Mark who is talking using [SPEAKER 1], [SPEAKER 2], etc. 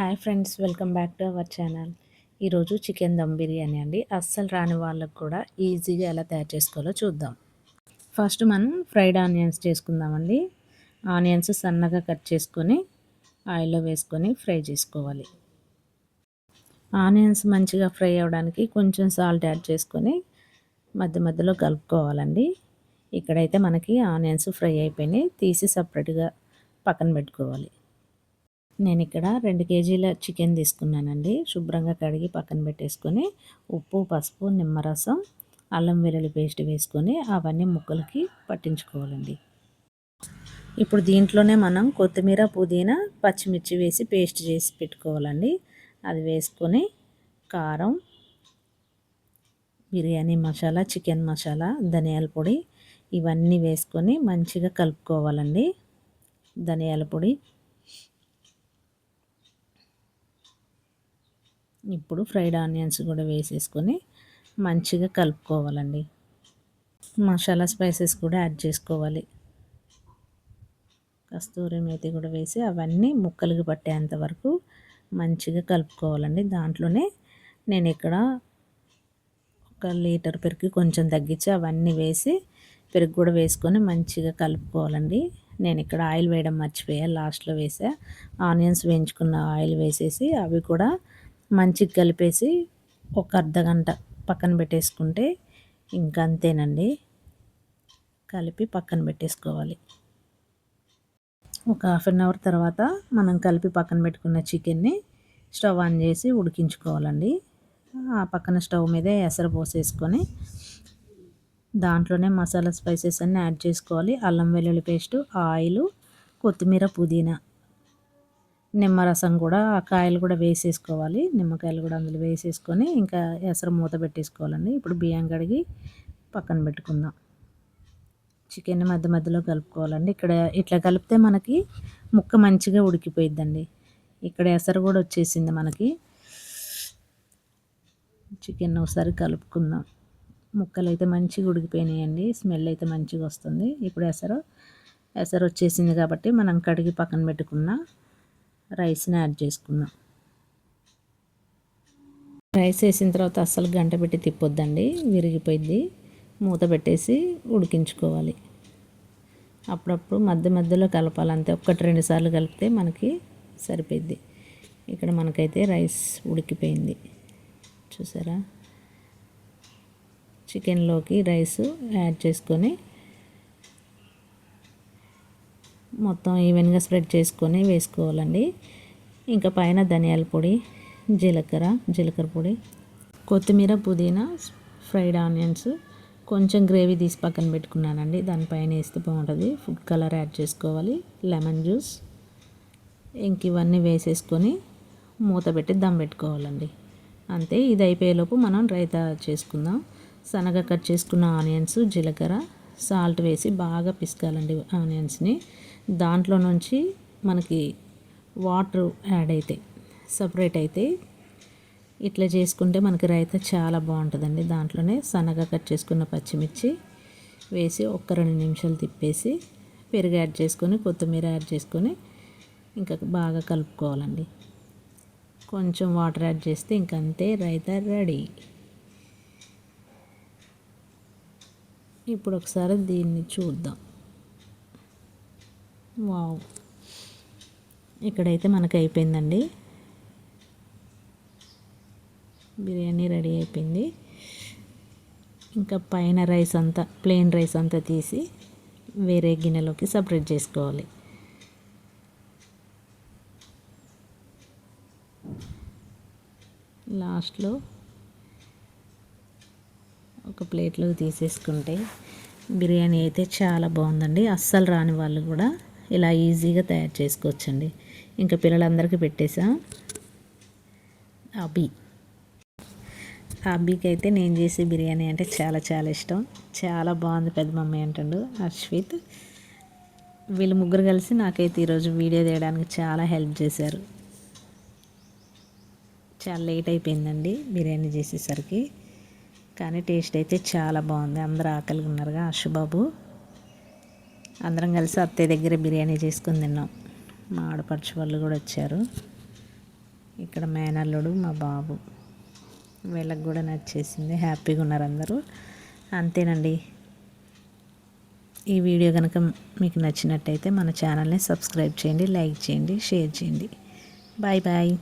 [SPEAKER 1] Hi friends welcome back to our channel. ఈరోజు chicken dum biryani అండి. అస్సలు రాని వాళ్ళకు కూడా ఈజీగా ఎలా తయారు చేసుకోవాలో చూద్దాం. ఫస్ట్ మనం ఫ్రైడ్ ఆనియన్స్ చేసుకుందామండి. ఆనియన్స్ సన్నగా కట్ చేసుకొని ఆయిల్లో వేసుకొని ఫ్రై చేసుకోవాలి. ఆనియన్స్ మంచిగా ఫ్రై అవ్వడానికి కొంచెం సాల్ట్ యాడ్ చేసుకొని మధ్య మధ్యలో కలుపుకోవాలండి. ఇక్కడైతే మనకి ఆనియన్స్ ఫ్రై అయిపోయినాయి. తీసి సపరేట్గా పక్కన పెట్టుకోవాలి. నేను ఇక్కడ రెండు కేజీల చికెన్ తీసుకున్నానండి. శుభ్రంగా కడిగి పక్కన పెట్టేసుకొని ఉప్పు పసుపు నిమ్మరసం అల్లం వెల్లుల్లి పేస్ట్ వేసుకొని అవన్నీ ముక్కలకి పట్టించుకోవాలండి. ఇప్పుడు దీంట్లోనే మనం కొత్తిమీర పుదీనా పచ్చిమిర్చి వేసి పేస్ట్ చేసి పెట్టుకోవాలండి. అది వేసుకొని కారం బిర్యానీ మసాలా చికెన్ మసాలా ధనియాల పొడి ఇవన్నీ వేసుకొని మంచిగా కలుపుకోవాలండి. ధనియాల పొడి ఇప్పుడు ఫ్రైడ్ ఆనియన్స్ కూడా వేసేసుకొని మంచిగా కలుపుకోవాలండి. మసాలా స్పైసెస్ కూడా యాడ్ చేసుకోవాలి. కస్తూరి మేతి కూడా వేసి అవన్నీ ముక్కలుగా పట్టేంత వరకు మంచిగా కలుపుకోవాలండి. దాంట్లోనే నేను ఇక్కడ ఒక లీటర్ పెరుగు కొంచెం తగ్గించి అవన్నీ వేసి పెరుగు కూడా వేసుకొని మంచిగా కలుపుకోవాలండి. నేను ఇక్కడ ఆయిల్ వేయడం మర్చిపోయా లాస్ట్లో వేసా. ఆనియన్స్ వేయించుకున్న ఆయిల్ వేసేసి అవి కూడా మంచిగా కలిపేసి ఒక అర్ధ గంట పక్కన పెట్టేసుకుంటే ఇంకా అంతేనండి. కలిపి పక్కన పెట్టేసుకోవాలి. ఒక హాఫ్ అన్ అవర్ తర్వాత మనం కలిపి పక్కన పెట్టుకున్న చికెన్ని స్టవ్ ఆన్ చేసి ఉడికించుకోవాలండి. ఆ పక్కన స్టవ్ మీదే ఎసరు పోసేసుకొని దాంట్లోనే మసాలా స్పైసెస్ అన్నీ యాడ్ చేసుకోవాలి. అల్లం వెల్లుల్లి పేస్టు ఆయిల్ కొత్తిమీర పుదీనా నిమ్మరసం కూడా ఆ కాయలు కూడా వేసేసుకోవాలి. నిమ్మకాయలు కూడా అందులో వేసేసుకొని ఇంకా ఎసరు మూత పెట్టేసుకోవాలండి. ఇప్పుడు బియ్యం కడిగి పక్కన పెట్టుకుందాం. చికెన్ మధ్య మధ్యలో కలుపుకోవాలండి. ఇక్కడ ఇట్లా కలిపితే మనకి ముక్క మంచిగా ఉడికిపోయిద్దండి. ఇక్కడ ఎసరు కూడా వచ్చేసింది మనకి. చికెన్ ఒకసారి కలుపుకుందాం. ముక్కలు అయితే మంచిగా ఉడికిపోయినాయండి. స్మెల్ అయితే మంచిగా వస్తుంది. ఇప్పుడు ఎసరు ఎసరు వచ్చేసింది కాబట్టి మనం కడిగి పక్కన పెట్టుకున్న రైస్ని యాడ్ చేసుకుందాం రైస్ వేసిన తర్వాత అస్సలు గంట పెట్టి తిప్పొద్దండి విరిగిపోయింది మూత పెట్టేసి ఉడికించుకోవాలి. అప్పుడప్పుడు మధ్య మధ్యలో కలపాలి అంతే. ఒకటి రెండు సార్లు కలిపితే మనకి సరిపోయింది ఇక్కడ మనకైతే రైస్ ఉడికిపోయింది. చూసారా? చికెన్లోకి రైస్ యాడ్ చేసుకొని మొత్తం ఈవెన్గా స్ప్రెడ్ చేసుకొని వేసుకోవాలండి. ఇంకా పైన ధనియాల పొడి జీలకర్ర జీలకర్ర పొడి కొత్తిమీర పుదీనా ఫ్రైడ్ ఆనియన్స్ కొంచెం గ్రేవీ తీసి పక్కన పెట్టుకున్నానండి. దానిపైన వేస్తే బాగుంటుంది. ఫుడ్ కలర్ యాడ్ చేసుకోవాలి. లెమన్ జ్యూస్ ఇంక ఇవన్నీ వేసేసుకొని మూత పెట్టి దమ్ పెట్టుకోవాలండి. అంతే ఇది అయిపోయేలోపు మనం రైతా చేసుకుందాం. సన్నగా కట్ చేసుకున్న ఆనియన్స్ జీలకర్ర సాల్ట్ వేసి బాగా పిసకాలండి ఆనియన్స్ని దాంట్లో నుంచి మనకి వాటర్ యాడ్ అవుతాయి సపరేట్ అయితే ఇట్లా చేసుకుంటే మనకి రైతా చాలా బాగుంటుందండి. దాంట్లోనే సన్నగా కట్ చేసుకున్న పచ్చిమిర్చి వేసి ఒక్క రెండు నిమిషాలు తిప్పేసి పెరుగు యాడ్ చేసుకొని కొత్తిమీర యాడ్ చేసుకొని ఇంకా బాగా కలుపుకోవాలండి. కొంచెం వాటర్ యాడ్ చేస్తే ఇంకంతే రైతా రెడీ. ఇప్పుడు ఒకసారి దీన్ని చూద్దాం. వావ్. ఇక్కడైతే మనకు అయిపోయిందండి. బిర్యానీ రెడీ అయిపోయింది. ఇంకా పైన రైస్ అంతా ప్లెయిన్ రైస్ అంతా తీసి వేరే గిన్నెలోకి సపరేట్ చేసుకోవాలి. లాస్ట్లో ఒక ప్లేట్లో తీసేసుకుంటే బిర్యానీ అయితే చాలా బాగుందండి. అస్సలు రాని వాళ్ళు కూడా ఇలా ఈజీగా తయారు చేసుకోవచ్చండి. ఇంకా పిల్లలందరికీ పెట్టేసా. అబీ. అబ్బీకి అయితే నేను చేసే బిర్యానీ అంటే చాలా చాలా ఇష్టం. చాలా బాగుంది పెద్ద మమ్మీ అంటుండు అశ్విత్. వీళ్ళు ముగ్గురు కలిసి నాకైతే ఈరోజు వీడియో తీయడానికి చాలా హెల్ప్ చేశారు. చాలా లేట్ అయిపోయిందండి బిర్యానీ చేసేసరికి. కానీ టేస్ట్ అయితే చాలా బాగుంది. అందరు ఆకలిగా ఉన్నారుగా అశుబాబు అందరం కలిసి అత్తయ్య దగ్గర బిర్యానీ చేసుకుని తిన్నాం. మా ఆడపడుచు వాళ్ళు కూడా వచ్చారు. ఇక్కడ మేనల్లుడు మా బాబు. వీళ్ళకి కూడా నచ్చేసింది. హ్యాపీగా ఉన్నారు అందరూ. అంతేనండి. ఈ వీడియో కనుక మీకు నచ్చినట్టయితే మన ఛానల్ని సబ్స్క్రైబ్ చేయండి లైక్ చేయండి షేర్ చేయండి. Bye bye.